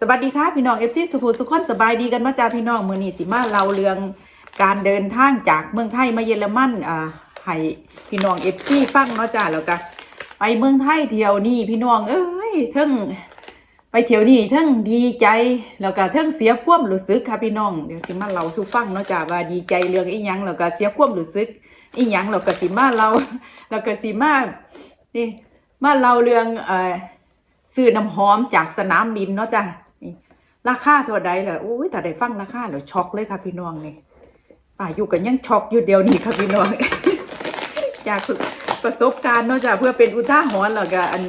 สวัสดีค่ะพี่น้องเอฟซีสุภูสุขคนสบายดีกันมาจ้าพี่น้องมือนี้สิมาเล่าเรื่องการเดินทางจากเมืองไทยมาเยอรมันอ่าให้พี่น้องเอฟซีฟังเนาะจ้าแล้วก็ไปเมืองไทยเที่ยวนี่พี่น้องเอ้ยเทั้งไปเที่ยวนี่เทั้งดีใจแล้วก็เทั้งเสียความรู้สึกค่ะพี่น้องเดี๋ยวสิมาเล่าสู่ฟังเนาะจ้าว่าดีใจเรื่องอีหยังแล้วก็เสียความรู้สึกอีหยังแล้วก็สิมาเล่าแล้วก็สิมานี่มาเล่าเรื่องเอ่อซื้อน้ำหอมจากสนามบินเนาะจ้ะนี่ ราคาเท่าใดล่ะโอ้ยแต่ได้ฟังราคาแล้วช็อกเลยค่ะพี่น้องนี่ป่าอยู่กันยังช็อกอยู่เดียวนี้ค่ะพี่น้องจากประสบการณ์เนาะจ้ะเพื่อเป็นอุทาหรณ์แล้วก็อัน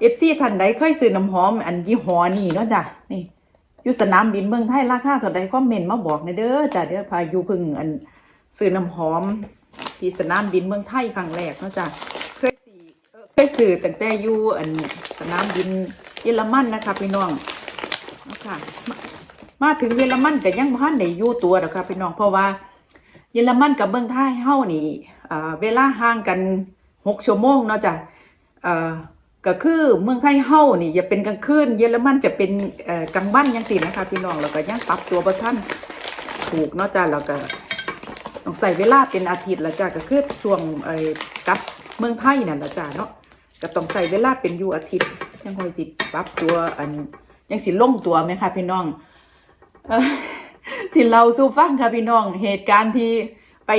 เอฟซีท่านใดเคยซื้อน้ำหอม อันยี่ห้อนี่เนาะจ้ะนี่อยู่สนามบินเมืองไทยราคาเท่าใดคอมเมนมาบอกในเด้อจ้ะเดี๋ยวพายุพึ่งอันซื้อน้ำหอม ที่สนามบินเมืองไทยครั้งแรกเนาะจ้ะเคยสีเอ่อเคยซื้อตั้งแต่อยู่อันสนามบินเยอรมันนะคะพี่น้อง นะค่ะมามาถึงเยอรมันก็ยังบ่ทันได้อยู่ตัวดอกค่ะพี่น้องเพราะว่า เยอรมันกับเมืองไทยเฮานี่เวลาห่างกันหกชั่วโมงเนาะจ้ะก็คือเมืองไทยเฮานี่จะเป็นกลางคืนเยอรมันจะเป็นกลางวันจังซี่นะคะพี่น้องแล้วก็ยังปรับตัวบ่ทันถูกเนาะจ้ะแล้วก็ต้องใส่เวลาเป็นอาทิตย์ละจ้ะก็คือช่วงไอ้กับเมืองไทยนั่นละจ้ะเนาะก็ต้องใส่เวลาเป็นอยู่อาทิตย์ยังคอยสิปรับตัวอัน ยังสิลงตัวไหมคะพี่น้องสิเราสู่ฟังค่ะพี่น้อง เหตุการณ์ที่ไป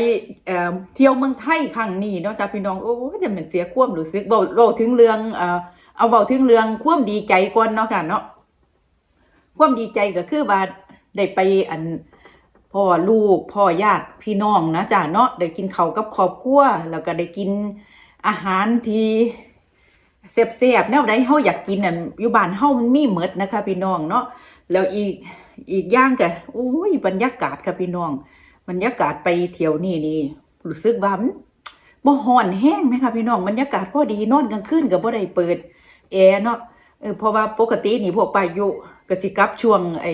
เที่ยวเมืองไทยครั้งนี้เนาะจ้ะพี่น้องโอ้จะเป็นเสียความรู้สึกเบาเบาถึงเรื่องเออเอาเบาถึงเรื่องควมดีใจก่อนเนาะค่ะเนาะความดีใจก็คือว่าได้ไปอันพ่อลูกพ่อญาติพี่น้องนะจ้ะเนาะได้กินเขากับครอบครัวแล้วก็ได้กินอาหารที่ แซ่บๆแนวใดเฮาอยากกินน่ะอยู่บ้านเฮามันมีหมดนะคะพี่น้องเนาะแล้วอีกอีกอย่างก็โอ้ยบรรยากาศค่ะพี่น้อง บรรยากาศไปเที่ยวนี่นี่รู้สึกว่ามันบ่ฮ้อนแห้งไหมคะพี่น้องบรรยากาศพอดีนอนกลางคืนก็บ่ได้เปิดแอร์เนาะเออเพราะว่าปกตินี่พวกปายุก็สิกลับช่วงไอ้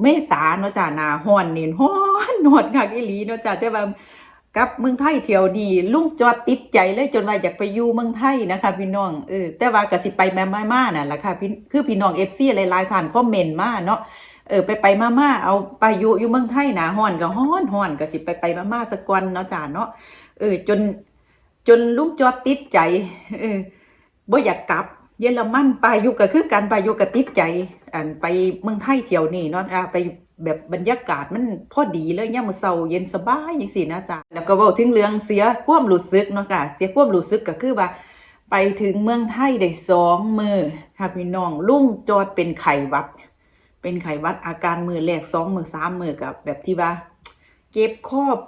เมษาเนาะจ้าหน้าฮ้อนนี่ฮ้อนนอนคักอีหลีเนาะจ้าแต่ว่า กับเมืองไทยเที่ยวนี่ลุงจอดติดใจเลยจนว่าอยากไปอยู่เมืองไทยนะคะพี่น้องเออแต่ว่าก็สิไปมามาๆน่ะล่ะค่ะพี่คือพี่น้อง FC หลายๆท่านคอมเมนต์มาเนาะเออไปไปมามาเอาไปอยู่อยู่เมืองไทยนะฮ้อนก็ฮ้อนฮ้อนก็สิไปไปมามาสักวันเนาะจ้าเนาะเออจนจนลุงจอดติดใจเออบ่อยากกลับเยอรมันไปอยู่ก็คือการไปอยู่ก็ติดใจอันไปเมืองไทยเที่ยวนี่เนาะอ่าไป แบบบรรยากาศมันพอดีเลยยามมื้อเช้าเย็นสบายจังซี่นะจ๊ะแล้วก็เว้าถึงเรื่องเสียความรู้สึกเนาะค่ะเสียความรู้สึกก็คือว่า ไปถึงเมืองไทยได้สองมือค่ะพี่น้องลุงจอดเป็นไข้หวัด เป็นไข้หวัดอาการมือแรกสองมือสามมือกับแบบที่ว่าเจ็บคอบ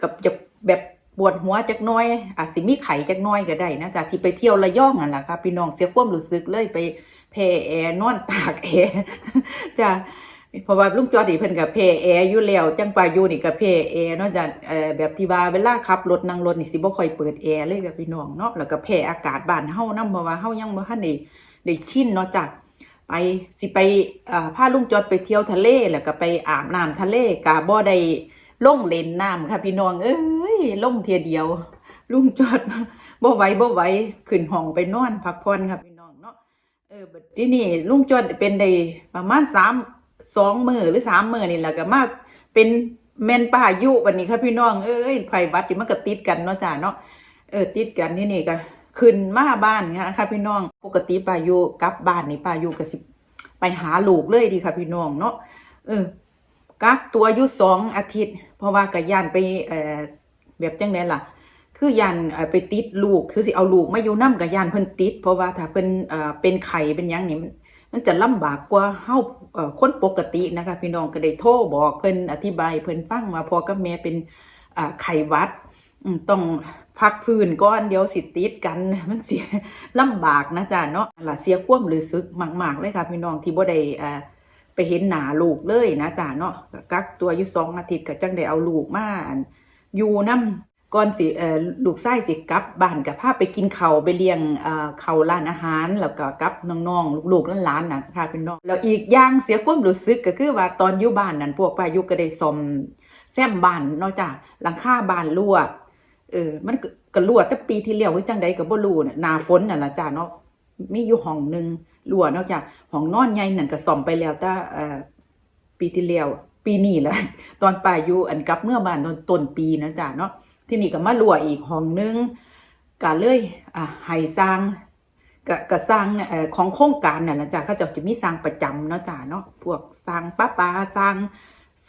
กับจะแบบปวดหัวจักน้อยอาจสิมีไข้จักน้อยก็ได้นะจ๊ะที่ไปเที่ยวระยองนั่นแหละครับพี่น้องเสียความรู้สึกเลยไปแพ่แอร์นอนตากแอร์จ้ะ เพราะว่าลุงจอดีเพิ่นกับแพ่แอร์อยู่แล้วจังปาอยู่นี่กับแพ่แอร์เนาะจ้ะเอ่อแบบที่ว่าเวลาขับรถนั่งรถนี่สิบ่ค่อยเปิดแอร์เลยกับพี่น้องเนาะแล้วก็แพอากาศบ้านเฮานำเพราว่าเฮายังบ่ทันได้ได้ชินเนาะจ้ะไปสิไปอ่าพาลุงจอดไปเที่ยวทะเลแล้วก็ไปอาบน้ำทะเลกะบ่ได้ลงเล่นน้ำค่ะพี่น้องเอ้ยลงเทียเดียว ลุงจอดบ่ไหวบ่ไหวขึ้นห้องไปนอนพักผ่อนค่ะพี่น้องเนาะเออบัดที่นี่ลุงจอดเป็นได้ประมาณสาม สองมือหรือสามมือนี่แหละก็มาเป็นแม่นป่ายุบัดนี้ค่ะพี่น้องเอ้ยไผบัดนี่มันก็ติดกันเนาะจ้าเนาะเออติดกันที่นี่ก็ขึ้นมาบ้านนะคะพี่น้องปกติป้ายู่กลับบ้านนี่ป้ายู่ก็สิไปหาลูกเลยดีค่ะพี่น้องเนาะเออกักตัวอยู่สองอาทิตย์ เพราะว่าก็ย่านไปเอ่อแบบจังไดล่ะ คือย่านไปติดลูกคือสิเอาลูกมาอยู่นํกับย่านเพิ่นติด เพราะว่าถ้าเพิ่นเอ่อเป็นไข้เป็นยังนี่ มันมันจะลำบากกว่าเฮาคนปกตินะคะพี่น้องก็ได้โทรบอกเพิ่นอธิบายเพิ่นฟังว่าพอกับแม่เป็นไข้วัดต้องพักพื้นก้อนเดียวสิติดกันมันเสียลำบากนะจ๊ะเนาะล่ะเสียความรู้สึกมากๆเลยค่ะพี่น้องที่บ่ได้อ่าไปเห็นหนาลูกเลยนะจ๊ะเนาะกักตัวอยู่สองอาทิตย์ก็จังได้เอาลูกมาอั่นอยู่นํ ก่อนสิลูกชายสิกลับบ้านก็พาไปกินเข้าไปเลี้ยงเอ่อข้าร้านอาหาร แล้วก็กับน้องๆลูกๆหลานๆน่ะค่ะพี่น้องแล้วอีกอย่างเสียความรู้สึกก็คือว่าตอนอยู่บ้านนั่นพวกป้ายุก็ได้ซ่อมแซมบ้านนาะจ้ะหลังคาบ้านรั่วเออมันก็รั่วแต่ปีที่แล้วหรือจังใดก็บ่รู้น่ะหนาฝนน่ะล่ะจ้าเนาะมีอยู่ห้องนึงรั่วนอกจากห้องนอนใหญ่นั่นก็ซ่อมไปแล้วแต่เอ่อปีที่แล้วปีนี้แหละตอนป่ายู่อันกลับเมื่อบ้านตอนต้นปีนะจ๊ะเนาะ ที่นี่ก็มารั่วอีกห้องนึงก็เลยอะให้สร้างก็ก็สร้างเนี่ยเอ่อของโครงการน่ะนะจ๊ะเขาจะจะมีสร้างประจำเนาะจ๊ะเนาะพวกสร้างป้าปาสร้าง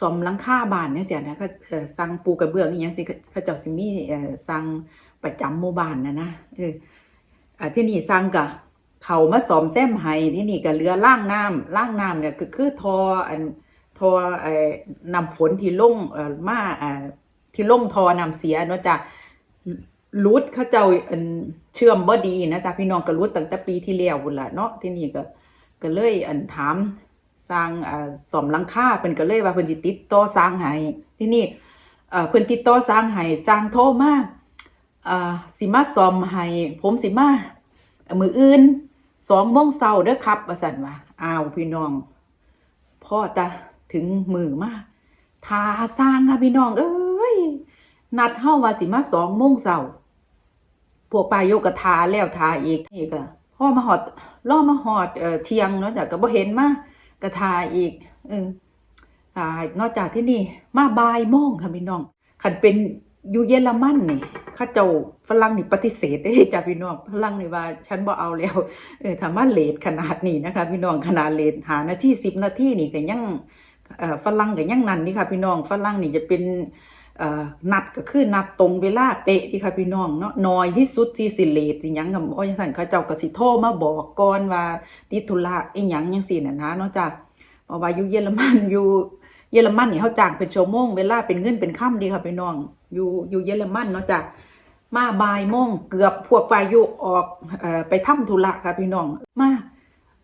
สมหลังคาบ้านเนี่ยจ้ะนะเขาเอ่อสร้างปูกระเบื้องอหยังสิเขาจ้าสิมีเอ่อสร้างประจำหมู่บ้านนะนะเอออ่าที่นี่สร้างก็เขามาสอมแซมให้ที่นี่ก็เรือล่างน้ำล่างน้ำเนี่ยก็คือทออันทอเอ่อนำฝนที่ลงเอ่อมาเอ่อ ที่ลงทอนำเสียเนาะจ้ะรูดเขาเจ้าเชื่อมบ่ดีนะจ๊ะพี่น้องก็รูดตั้งแต่ปีที่แล้วบุญละเนาะที่นี่ก็ก็เลยอันถามสร้างอ่อสมลังค่าเพิ่นก็เลยว่าเพิ่นสิติดต่อสร้างให้ที่นี่เอ่อเพิ่นติดต่อสร้างให้สร้างโทรมาอ่อสิมาซ่อมให้ผมสิมามืออื่นสองโมงเช้าเด้อครับว่าซั่นว่าอ้าวพี่น้องพ่อตาถึงมือมากทาสร้างค่ะพี่น้องเอ้ย นัดเฮาว่าสิมาสองโมงเช้าพวกปลายโยกกทาแล้วทาอีกนี่ก็พ่อมาหอดล่อมาหอดเอ่อเที่ยงเนาะแต่ก็บ่เห็นมากระทาอีกเอออ่านอกจากที่นี่ มาบายโมงค่ะพี่น้องคันเป็นยูเยอรมันนี่ข้าเจ้าฝรั่งนี่ปฏิเสธได้จ้ะพี่น้องฝรั่งนี่ว่า ฉันบ่เอาแล้ว เออถ้ามาเลทขนาดนี้นะคะ พี่น้องขนาดเลทหานาทีสิบนาทีนี่ก็ยังเอ่อฝรั่งก็ยังนั่นนี่ค่ะ พี่น้องฝรั่งนี่จะเป็น นัดก็คือนัดตรงเวลาเป๊ะที่ค่ะพี่น้องเนาะน้อยที่สุดที่สิเลทสิหยังกับอ้ยงสั่นเขาเจ้าก็สิโทรมาบอกก่อนว่าติดธุระอีหยังจังซี่น่ะนะเนาะจ้ะเพราะว่าอยู่เยอรมันอยู่เยอรมันนี่เขาจ้างเป็นชั่วโมงเวลาเป็นเงินเป็นค่ำดีค่ะพี่น้อง อยู่อยู่เยอรมันเนาะจ้ะมาบ่ายโมงเกือบพวกปายุออกอไปทำธุระค่ะพี่น้องมา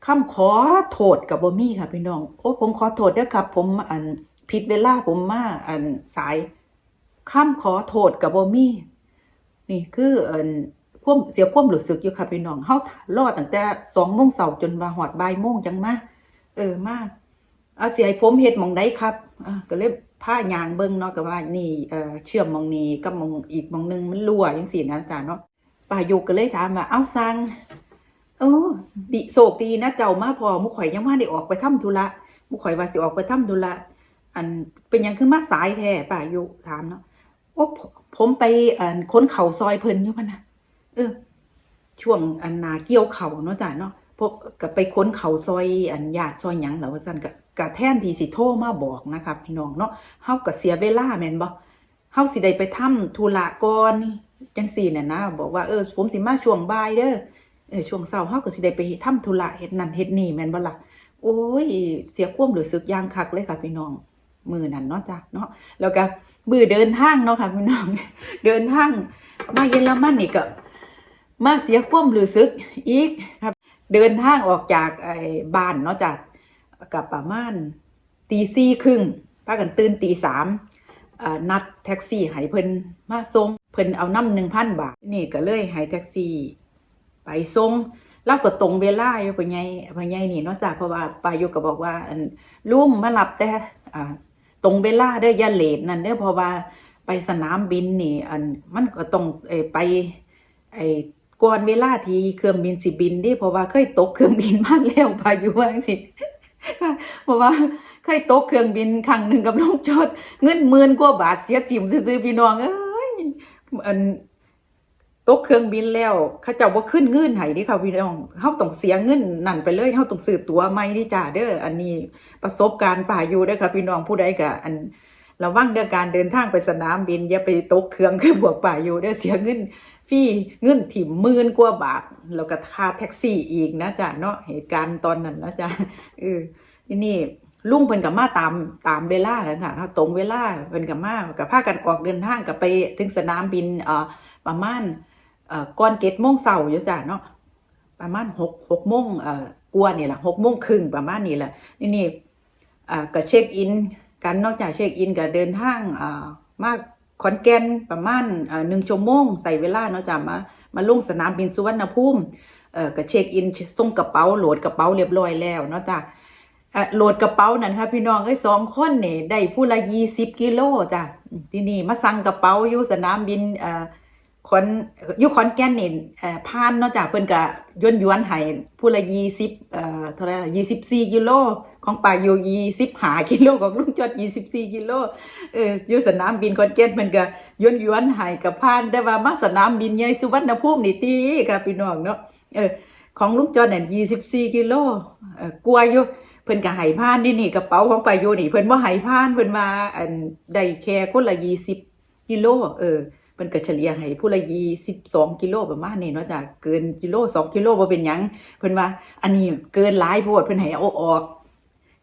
คำขอโทษกับบ่มี่ค่ะพี่น้องโอ้ผมขอโทษเด้อครับ ผมอันผิดเวลาผมมาอันสาย คำขอโทษกับบ่มีนี่คือเอันความเสียความรู้สึกอยู่ค่ะพี่น้องเฮารอตั้งแต่สองโมงเช้าจนมาหอดบ่ายโมงจังมาเออมาเอาเสียให้ผมเฮ็ดหมองใดครับอะก็เลยผ้ายางเบิ่งเนาะก็ว่านี่เอ่อเชื่อมหมองนี้กับหมองอีกหมองหนึงมันรั่วจังซี่นะอาจ้าเนาะป้าโยกก็เลยถามว่าเอ้าสั่งโอ้ดิโศกดีนะเจ้ามาพอมุข่อยยังว่าได้ออกไปทำธุระมุข่อยว่าสิออกไปทำธุระอันเป็นยังคือมาสายแท้ป้าโยถามเนาะ โอ้ผมไปค้นเขาซอยเพลินอยู่พะนะเออ ช่วงอันนาเกี่ยวเขาเนาะจ้ะเนาะพวกก็ไปค้นเขาซอยอันญาติซอยหยังแล้วว่าซั่นก็ก็แทนที่สิโทรมาบอกนะครับพี่น้องเนาะเฮาก็เสียเวลาแม่นบ่เฮาสิได้ไปทำธุระก่อนจังซี่น่ะนะบอกว่าเออผมสิมาช่วงบ่ายเด้อเออช่วงเช้าเฮาก็สิได้ไปทำธุระเฮ็ดนั่นเฮ็ดนี่แม่นบ่ล่ะโอ้ย เสียความรู้สึกอย่างคักเลยค่ะพี่น้องมือนั่นเนาะจ้ะเนาะแล้วก็ มือเดินทางเนาะค่ะพี่น้อง เดินทางมาเยอรมันนี่ก็มาเสียความรู้สึกอีกครับ เดินทางออกจากไอ้บ้านเนาะจากกับประมาณตีสี่ครึ่งพากันตื่นตีสามนัดแท็กซี่ให้เพิ่นมาส่งเพิ่นเอาน้ำหนึ่งพันบาท นี่ก็เลยให้แท็กซี่ไปส่งเราก็ตรงเวลาอยู่ปะไงปะไงนี่เนาะจากเพราะว่าปายุก็บอกว่าลุงมารับแต่ ตรงเวลาเด้อย่าเลทนั่นเด้อเพราะว่าไปสนามบินนี่ อันมันก็ต้องไปไอก่อนเวลาที่เครื่องบินสิบินดิเพราะว่าเคยตกเครื่องบินมาแล้วพายุว่างสิเพราะว่าเคยตกเครื่องบินครั้งหนึ่งกับลูกจอดเงินหมื่นกว่าบาทเสียจิ๋มซื้อพี่น้องเอ้ยอัน ตกเครื่องบินแล้วเขาเจ้าบ่าขึ้นเงินให้ดิค่ะพี่น้องเฮาต้องเสียเงินนั่นไปเลยเฮาต้องซื้อตัวใหม่ดิจ้าเด้ออันนี้ประสบการณ์ป่าอยู่เด้ค่ะพี่น้องผู้ใดก็อันระวังเด้องการเดินทางไปสนามบินอย่าไปตกเครื่องคือบวกป่าอยู่เด้อเสียเงินฟรีเงินถิ่มมื่นกว่าบาทแล้วก็ค่าแท็กซี่อีกนะจ๊ะเนาะเหตุการณ์ตอนนั้นนะจ๊ะเออที่นี่ลุงเพิ่นกับมาตามตามเวลาแล้วค่ะตรงเวลาเพิ่นกับมากับพากันออกเดินทางกับไปถึงสนามบินเอ่อประมาณ ก่อนเจ็ดโมงเช้าอยู่จ้ะเนาะประมาณหกหกโมงเอ่อกว่านี่แหละหกโมงครึ่งประมาณนี้แหละนี่นี่อ่าก็เช็คอินกันนอกจากเช็คอินก็เดินทางอ่ามาขอนแก่นประมาณหนึ่งชั่วโมงใส่เวลาเนาะจ้ะมามาลงสนามบินสุวรรณภูมิเอ่อก็เช็คอินส่งกระเป๋าโหลดกระเป๋าเรียบร้อยแล้วเนาะจ้ะโหลดกระเป๋านั่นค่ะพี่น้องเอ้สองคนเนี่ยได้ผู้ละยี่สิบกิโลจ้ะที่นี่มาสั่งกระเป๋าอยู่สนามบินเอ่อ ขอนยู่ขอนแก่นนี่เอ่อผ่านนอกจากเพิ่นก็ย้อนย้วนๆให้ผู้ละ20เอ่อเท่าไหร่ล่ะ24กิโล ของป่าอยู่25กิโลของลุงจอด24กิโลเอออยู่สนามบินขอนแก่นเพิ่นก็ย้อนย้วนๆให้กับผ่านแต่ว่ามาสนามบินใหญ่สุวรรณภูมินี่ติค่ะพี่น้องเนาะเออของลุงจอดนั่น24กิโลเออกลัวอยู่เพิ่นก็ให้ผ่านนี่นี่กระเป๋าของป่าอยู่นี่เพิ่นบ่ให้ผ่านเพิ่นว่าอันได้แค่คนละ20กิโลเออ มันก็เฉลี่ยให้ผู้ละยี่สิบสองกิโลประมาณนี้เนาะจ้ะเกินกิโลสองกิโลบ่เป็นหยังเพิ่นว่า อันนี้เกินหลายโพดเพิ่นให้เอาออก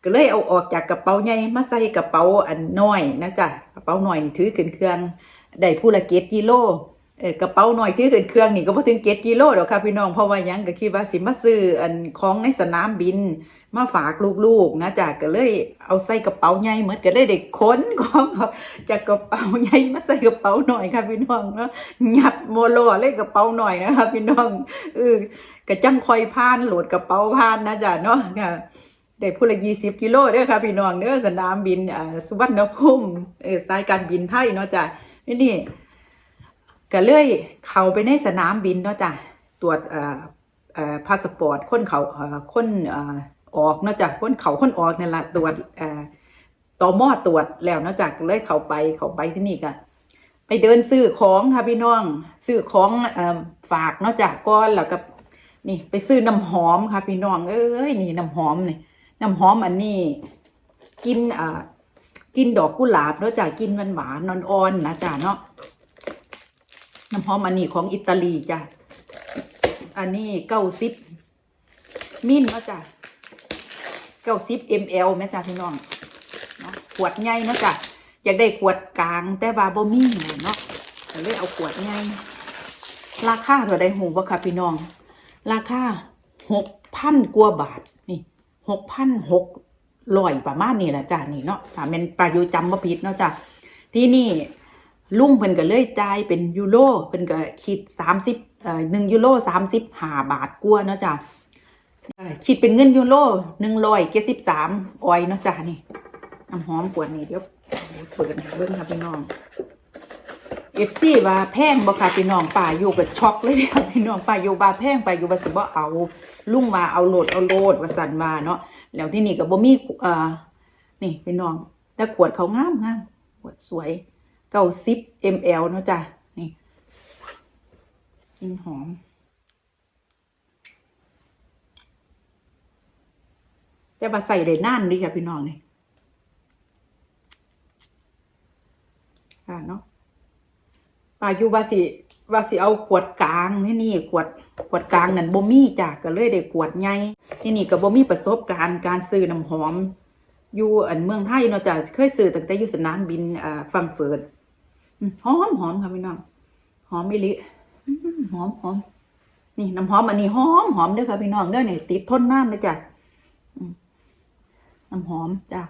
ก็เลยเอาออกจากกระเป๋าใหญ่มาใส่กระเป๋าอันน้อยนะจ้ะกระเป๋าน้อยนี่ถือขึ้นเครื่องได้ผู้ละเกตกิโลเออกระเป๋าน้อยถือขึ้นเครื่องนี่ก็บ่ถึงเกตกิโลดอกค่ะพี่น้องเพราะว่ายังก็คิดว่าสิมาซื้ออันของในสนามบิน มาฝากลูกๆนะจ้ะก็เลยเอาใส่กระเป๋าใหญ่เหมือนก็เลยได้ขนของจากกระเป๋าใหญ่มาใส่กระเป๋าหน่อยค่ะพี่น้องเนาะยัดโมโลเลยกระเป๋าหน่อยนะคะพี่น้องเออกระจังคอยพานโหลดกระเป๋าพานนะจ๊ะเนาะค่ะได้พูละยี่สิบกิโลเด้อค่ะพี่น้องเด้อสนามบินอ่าสุวรรณภูมิเออสายการบินไทยเนาะจ้ะนี่นี่ก็เลยเข้าไปในสนามบินเนาะจ้ะตรวจเอ่อเอ่อพาสปอร์ตคนเขาเอ่อคนเอ่อ ออกนาะจ้ะคนเขาคนออกนั่แหละตรวจอ่อต่อมอตรวจแล้วนอกจากเลยเขาไปเขาไปที่นี่กันไปเดินซื้อของค่ะพี่น้อง ซื้อของอฝากนอกจากก้อนแล้วก็นี่ไปซื้อน้ำหอมค่ะพี่น้องเอ้ยนี่น้ำหอมนี่น้ำหอมอันนี้กินอ่ากินดอกกุหลาบเนอกจากกินหวานหวานๆอ่อนนะจ๊ะเนาะน้ำหอมอันนี้ของอิตาลีจ้ะอันนี้เก้าสิบมิลเนาะจ้ะ เก้าสิบมลแม่จ้ะพี่น้องเนาะขวดใหญ่เนาะจ้ะอยากได้ขวดกลางแต่ว่าบ่มีเนาะก็เลยเอาขวดใหญ่ราคาเท่าใดหูบ่ค่ะพี่น้อง ราคาหกพันกว่าบาทนี่หกพันหกร้อยประมาณนี้แหละจ้ะนี่เนาะถ้าเป็นปลายูจำบ่ผิดเนาะจ้ะที่นี่ลุงเพิ่นก็เลยจ่ายเป็นยูโรเพิ่นก็คิดสามสิบเอ่อหนึ่งยูโรสามสิบห้าบาทกว่าเนาะจ้ะ คิดเป็นเงินยูโรหนึ่งร้อยเจ็ดสิบสามออยเนาะจ้ะนี่น้ำหอมขวดนี้เดี๋ยวเปิดเบิ้งค่ะพี่น้องเอฟซีว่าแพงบ่ค่ะพี่น้องป่าอยู่กับช็อกเลยเด้อค่ะพี่น้องป่าอยู่บาแพงป่าอยู่บาสิบ่เอาลุงมาเอาโหลดเอาโหลดว่าสั่นมาเนาะแล้วที่นี่ก็บ่มีเอ่อนี่พี่น้อง แต่ขวดเขางามงามขวดสวยเก้าสิบ ml เนาะจ้ะนี่กินหอม แต่ว่าใส่ได้นานดีค่ะพี่น้องเนี่ยค่ะเนาะปาอยู่ว่าสิว่าสิเอาขวดกลางนี่นี่ขวดขวดกลางนั่นบ่มีจ้ะก็เลยได้ขวดใหญ่ที่นี่ก็บ่มีประสบการณ์การซื้อน้ำหอม อยู่อันเมืองไทยเนาะจ้ะเคยซื้อตั้งแต่อยู่สนามบินอ่าฟังเฟิร์ตอืมหอมหอมค่ะพี่น้องหอมมิลิหอมหอมนี่น้ำหอมอันนี้หอมหอมเด้อค่ะพี่น้องเด้อนี่ยติดทนนานเลยจ้ะ น้ำหอมจ้ะ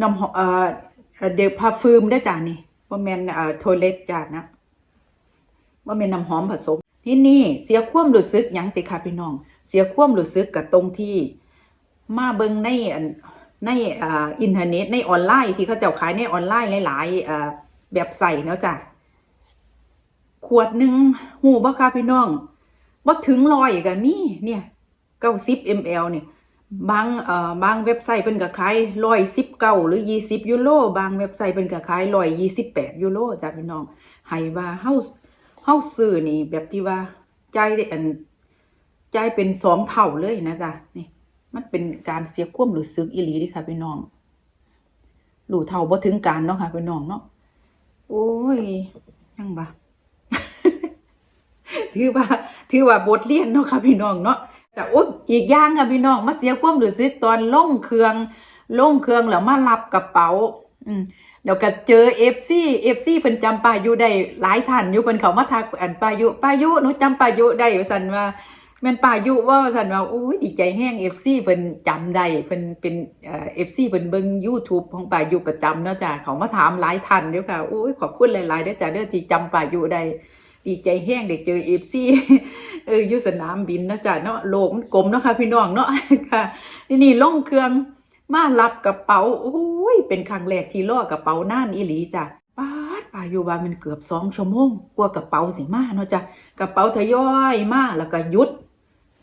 น้ำหอมเอ่อเดี๋ยวพาฟืมได้จ้านี่ว่าแมนเอ่อโทเลตจ้านะว่าแมนน้ำหอมผสม ที่นี่เสียความรู้สึกยังติค่ะพี่น้อง เสียความรู้สึกกับตรงที่ มาเบิงในอันในอ่าอินเทอร์เน็ตในออนไลน์ที่เขาเจ้าขายในออนไลน์หลายๆอ่าแบบใส่เนาะจ้ะขวดหนึ่งหูบ่ค่ะพี่น้องบ่ถึงร้อยก็มีเนี่ยเก้าสิบมลเนี่ย บางเอ่อบางเว็บไซต์เป็นก็ขายร้อยสิบเก้าหรือยี่สิบยูโรบางเว็บไซต์เป็นก็ขายร้อยยี่สิบแปดยูโรจ้ะพี่น้องให้ว่าเฮาเฮาซื้อนี่แบบที่ว่าใจได้อันใจเป็นสองเท่าเลยนะจ๊ะนี่ มันเป็นการเสียความรู้สึกอีหลีดิค่ะพี่น้องรู้เท่าบ่ถึงการเนาะค่ะพี่น้องเนาะโอ้ยยังบ่ถือว่า ถือว่าบทเรียนเนาะค่ะพี่น้องเนาะ แต่โอ๊ยอีกอย่างค่ะพี่น้องมาเสียความรู้สึกตอนล่งเครื่องล่งเครื่องแล้วมารับกระเป๋า อืมแล้วก็เจอเอฟซีเอฟซีเพิ่นจำปายุได้หลายท่านอยู่เพิ่นเขามาทักอันปายุปายุหนูจำปายุได้ว่าซั่นว่าแม่นปายุว่าว่าซั่นว่าโอ้ยดีใจแห้งเอฟซีเพิ่นจำได้เพิ่นเป็นเอฟซีเพิ่นเบิ่ง YouTube ของปายุประจำเนาะจ้ะเขามาถามหลายท่านอยู่ค่ะโอ้ยขอบคุณหลายๆเด้อจ้ะเด้อที่จำปายุได้ ดีใจแห้งได้เจอเอฟซีเอออยู่สนามบินนะจ๊ะเนาะโลกมันกลมเนาะค่ะพี่น้องเนาะค่ะนี่นี่ล่องเครื่องมารับกระเป๋าโอ้ยเป็นครั้งแรกที่ล่อกระเป๋าน่านอีหลีจ้ะป้าดป่าอยู่ว่ามันเกือบสองชั่วโมงกว่ากระเป๋าสิมาเนาะจ้ะกระเป๋าทยอยมาแล้วก็ยุด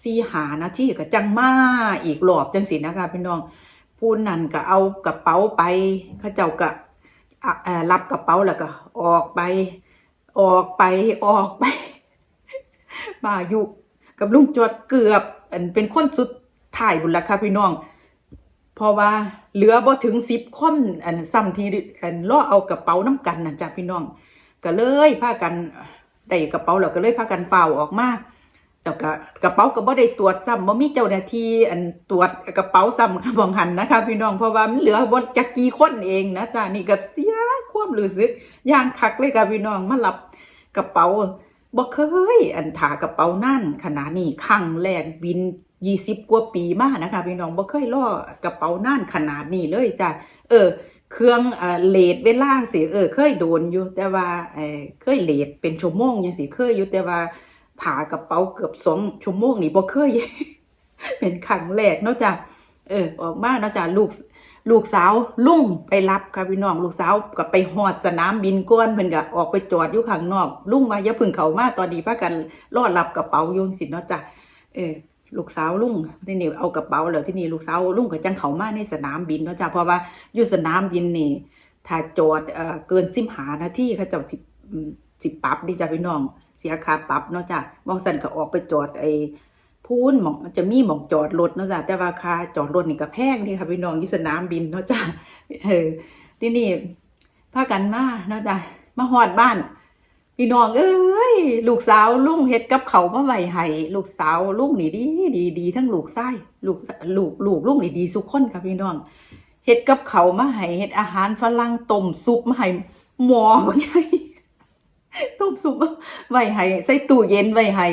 สีหานาที่ก็จังมาอีกรอบจังสินะคะพี่น้องผู้นั่นก็เอากระเป๋าไปเขาเจ้าก็อะเอ่อรับกระเป๋าแล้วก็ออกไป ออกไปออกไปป่าอยู่กับลุงจวดเกือบอันเป็นคนสุดท้ายบุญละค่ะพี่น้อง เพราะว่าเหลือบ่ถึงสิบคนอันซ้ำที่อันล่อเอากระเป๋าน้ำกันนะจ้ะพี่น้อง ก็เลยพากันได้กระเป๋าแล้วก็เลยพากันเฝ้าออกมาแล้วก็กระเป๋าก็บ่ได้ตรวจซ้ำบ่มีเจ้าหน้าที่อันตรวจกระเป๋าซ้ำค่ะบองหันนะคะ พี่น้องเพราะว่ามันเหลือบ่จักกี่คนเองนะจ้ะนี่ก็เสีย ความรู้สึกย่างคักเลยค่ะพี่น้องมารับกระเป๋าบ่เคยอันถากระเป๋านั่นขนาดนี้ครั้งแรกบินยี่สิบกว่าปีมานะคะพี่น้องบ่เคยล่อกระเป๋านั่นขนาดนี้เลยจ้ะเออ เครื่องเอ่อเลทเวลาสิเออ เคยโดนอยู่ แต่ว่าเออเคยเลทเป็นชั่วโมงยังสิเคยอยู่แต่ว่าผ่ากระเป๋าเกือบสองชั่วโมงนี่บ่เคยเป็นครั้งแรกเนาะจ้ะเออออกมาเนาะจ้ะลูก ลูกสาวลุงไปรับค่ะพี่น้องลูกสาวก็ไปฮอดสนามบินก้อนเพิ่นก็ออกไปจอดอยู่ข้างนอกลุงว่าอย่าพึ่งเขามาตอนนี้พากันรอดรับกระเป๋ายู่สิเนาะจ้ะเออลูกสาวลุงที่นี่เอากระเป๋าแล้วที่นี่ลูกสาวลุงก็จังเขามาในสนามบินเนาะจ้ะเพราะว่าอยู่สนามบินนี่ถ้าจอดเอ่อเกินสิบหานาทีเขาเจ้าสิอืมสิปรับดิจ้ะพี่น้องเสียค่าปรับเนาะจ้ะบางสันก็ออกไปจอดไอ พูนหมองมันจะมีหมองจอดรถเนาะจ้ะแต่ว่าค่าจอดรถนี่ก็แพงดีค่ะพี่น้องอยู่สนามบินเนาะจ้ะเออที่นี่พากันมาเนาะจ้ะมาฮอดบ้าน พี่น้องเอ้ยลูกสาวลุงเฮ็ดกับเขามาไว้ให้ลูกสาวลุงนี่ดีดีดีทั้งลูกชายลูกลูกลูกลุงนี่ดีสุกคนค่ะพี่น้องเฮ็ดกับเขามาให้เฮ็ดอาหารฝรั่งต้มซุปมาให้หมอบ่ใหญ่ต้มซุปไว้ให้ใส่ตู้เย็นไว้ให้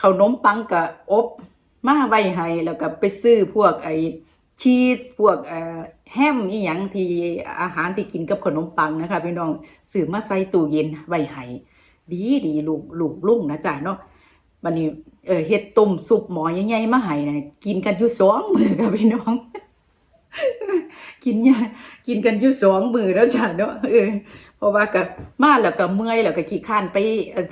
ข้าวนมปังก็อบมาไว้ให้แล้วก็ไปซื้อพวกไอ้ชีสพวกเอ่อแฮมอีหยังที่อาหารที่กินกับขนมปังนะคะพี่น้องซื้อมาใส่ตู้เย็นไว้ให้ดีดีลูกลูกลุ่งนะจ๊ะเนาะบัดนี้เออเฮ็ดต้มซุปหมอใหญ่ๆมาให้นะกินกันอยู่สองมือค่ะพี่น้อง กินเนี่ยกินกันอยู่สองมือแล้วจ้ะเนาะเออ ราะว่าก็มาแล้วก็เมื่อยแล้วก็ขี้ข้านไป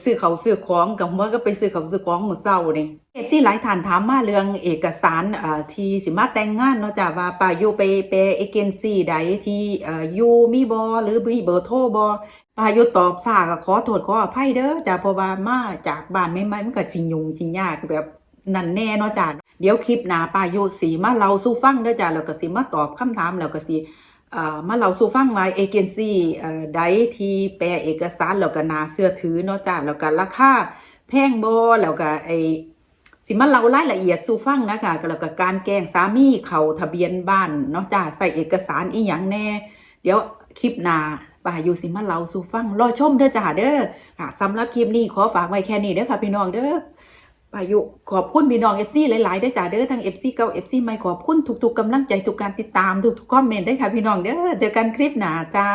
ซื้อเขาซื้อของกับว่าก็ไปซื้อเขาซื้อของหมื้อเช้านี่เอฟซีหลายท่านถามมาเรื่องเอกสารอ่าที่สิมาแต่งงานเนาะจ้ะว่าป้าอยู่ไปไปเอเจนซี่ใดที่อ่ออยู่มีบ่หรือมีเบอร์โทรบ่ปายุตอบซาก็ขอโทษขออภัยเด้อจ้ะเพราะว่ามาจากบ้านไม่ไม่มันก็สิงยุ่งสิงยากแบบนั่นแน่เนาะจ้ะเดี๋ยวคลิปหน้าปายุสีมาเล่าสู่ฟังเด้อจ้ะแล้วก็สิมาตอบคำถามแล้วก็สิ มาเล่าสู่ฟังว่าเอเจนซี่ใดที่แปลเอกสารแล้วก็นาเชื่อถือเนาะจ้ะแล้วก็ราคาแพงบ่แล้วก็ไอสิมาเล่ารายละเอียดสู่ฟังนะคะแล้วก็การแกงสามีเขาทะเบียนบ้านเนาะจ้ะใส่เอกสารอีหยังแน่ เดี๋ยวคลิปหน้าป่าอยู่สิมาเล่าสู่ฟังรอชมเด้อจ้าเด้อค่ะสำหรับคลิปนี้ขอฝากไว้แค่นี้เด้อค่ะพี่น้องเด้อ ปายุขอบคุณพี่น้องเอฟซีหลายๆได้จ่าเด้อทั้งเอฟซีเก่าเอฟซีใหม่ขอบคุณทุกๆกำลังใจทุกการติดตามทุกๆคอมเมนต์ได้ค่ะพี่น้องเด้อเจอกันคลิปหน้าจ้า